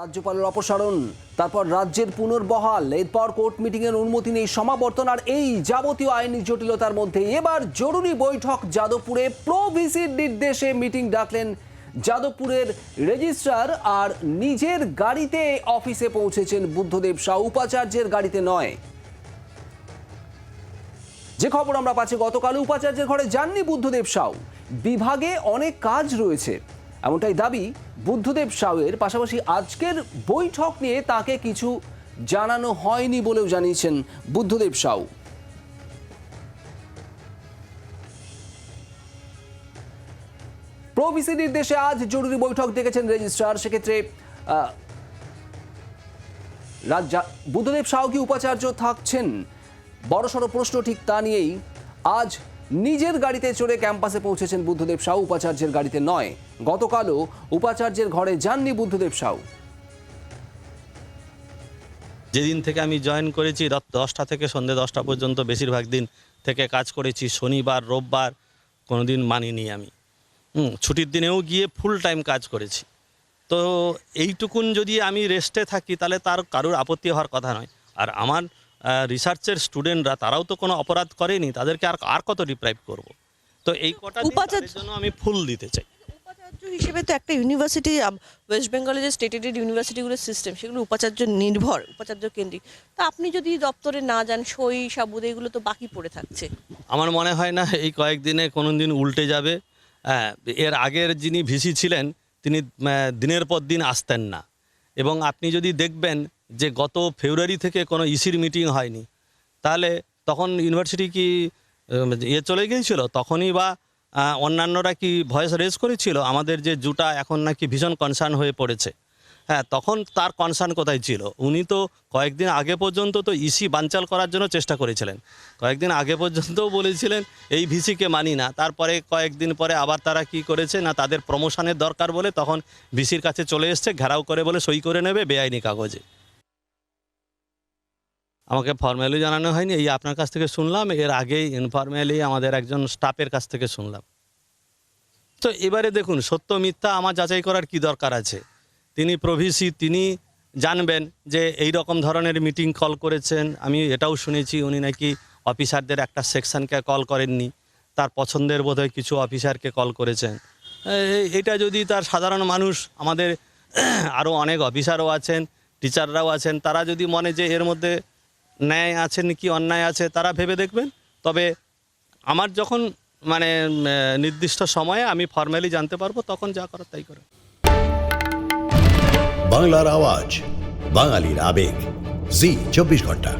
রাজ্যপালের অপসারণ। তারপর রাজ্যের পুনর্বহাল। এরপর কোর্ট মিটিংয়ের অনুমতি নেই, সমাবর্তন। আর এই যাবতীয় আইনি জটিলতার মধ্যে এবার জরুরি বৈঠক যাদবপুরে। প্রো ভিসির নির্দেশে মিটিং ডাকলেন যাদবপুরের রেজিস্ট্রার আর নিজের গাড়িতে অফিসে পৌঁছেছেন বুদ্ধদেব শাহ। উপাচার্যের গাড়িতে নয়। যে খবর আমরা পাচ্ছি, গতকাল উপাচার্যের ঘরে যাননি বুদ্ধদেব সাউ বিভাগে অনেক কাজ রয়েছে। এমনটাই দাবি বুদ্ধদেব সাউয়ের। পাশাপাশি আজকের বৈঠক নিয়ে তাকে কিছু জানানো হয়নি বলেও জানিয়েছেন বুদ্ধদেব সাউ। প্রভিসি নির্দেশে আজ জরুরি বৈঠক ডেকেছেন রেজিস্ট্রার। সেক্ষেত্রে বুদ্ধদেব সাউ কি উপাচার্য থাকছেন? বড়সড় প্রশ্ন ঠিক তা নিয়েই আজ নিজের গাড়িতে চড়ে ক্যাম্পাসে পৌঁছেছেন বুদ্ধদেব সাউ, উপাচার্যের গাড়িতে নয়। গতকালও উপাচার্যের ঘরে যাননি বুদ্ধদেব সাউ। যেদিন থেকে আমি জয়েন করেছি, রাত দশটা থেকে সন্ধ্যে দশটা পর্যন্ত বেশিরভাগ দিন থেকে কাজ করেছি, শনিবার, রোববার কোনো দিন মানিনি আমি। ছুটির দিনেও গিয়ে ফুল টাইম কাজ করেছি। তো এইটুকুন যদি আমি রেস্টে থাকি, তাহলে তার কারোর আপত্তি হওয়ার কথা নয়। আর আমার রিসার্চের স্টুডেন্টরা তারাও তো কোনো অপরাধ করেনি তাদেরকে আর আর কত ডিপ্রাইভ করব? তো এই কটা জন্য আমি ফুল দিতে চাই। উপাচার্য হিসেবে তো একটা ইউনিভার্সিটি ওয়েস্ট বেঙ্গলে যে স্টেটেড ইউনিভার্সিটিগুলোর সিস্টেম সেগুলো উপাচার্য নির্ভর উপাচার্য কেন্দ্রিক। তো আপনি যদি দপ্তরে না যান সই সাবুদ এগুলো তো বাকি পড়ে থাকছে। আমার মনে হয় না এই কয়েকদিনে কোনো দিন উল্টে যাবে। হ্যাঁ, এর আগের যিনি ভিসি ছিলেন তিনি দিনের পর দিন আসতেন না। এবং আপনি যদি দেখবেন যে গত ফেব্রুয়ারি থেকে কোনো ইসির মিটিং হয়নি, তাহলে তখন ইউনিভার্সিটি কি ইয়ে চলে গিয়েছিল? তখনই বা অন্যান্যরা কি ভয়েস রেজ করেছিল? আমাদের যে জুটা এখন নাকি ভীষণ কনসার্ন হয়ে পড়েছে। হ্যাঁ তখন তার কনসার্ন কোথায় ছিল? উনি তো কয়েকদিন আগে পর্যন্ত তো ইসি বানচাল করার জন্য চেষ্টা করেছিলেন। কয়েকদিন আগে পর্যন্তও বলেছিলেন, এই ভিসিকে মানি না। তারপরে কয়েকদিন পরে আবার তারা কি করেছে? না, তাদের প্রমোশনের দরকার বলে তখন ভিসির কাছে চলে এসছে, ঘেরাও করে বলে সই করে নেবে, বেআইনি কাগজে। আমাকে ফর্মালি জানানো হয়নি, এই আপনার কাছ থেকে শুনলাম, এর আগেই ইনফর্মালি আমাদের একজন স্টাফের কাছ থেকে শুনলাম। তো এবারে দেখুন, সত্য মিথ্যা আমার যাচাই করার কি দরকার আছে? তিনি প্রভিসি, তিনি জানবেন যে এই রকম ধরনের মিটিং কল করেছেন। আমি এটাও শুনেছি, উনি নাকি অফিসারদের একটা সেকশনকে কল করেননি, তার পছন্দের বোধহয় কিছু অফিসারকে কল করেছেন। এটা যদি তার সাধারণ মানুষ, আমাদের আরও অনেক অফিসারও আছেন টিচাররাও আছেন, তারা যদি মনে যে এর মধ্যে ন্যায় আছে কি অন্যায় আছে তারা ভেবে দেখবেন। তবে আমার যখন মানে নির্দিষ্ট সময়ে আমি ফর্মালি জানতে পারব, তখন যা করার তাই করে বাংলার আওয়াজ, বাঙালির আবেগ। জি, চব্বিশ ঘণ্টা।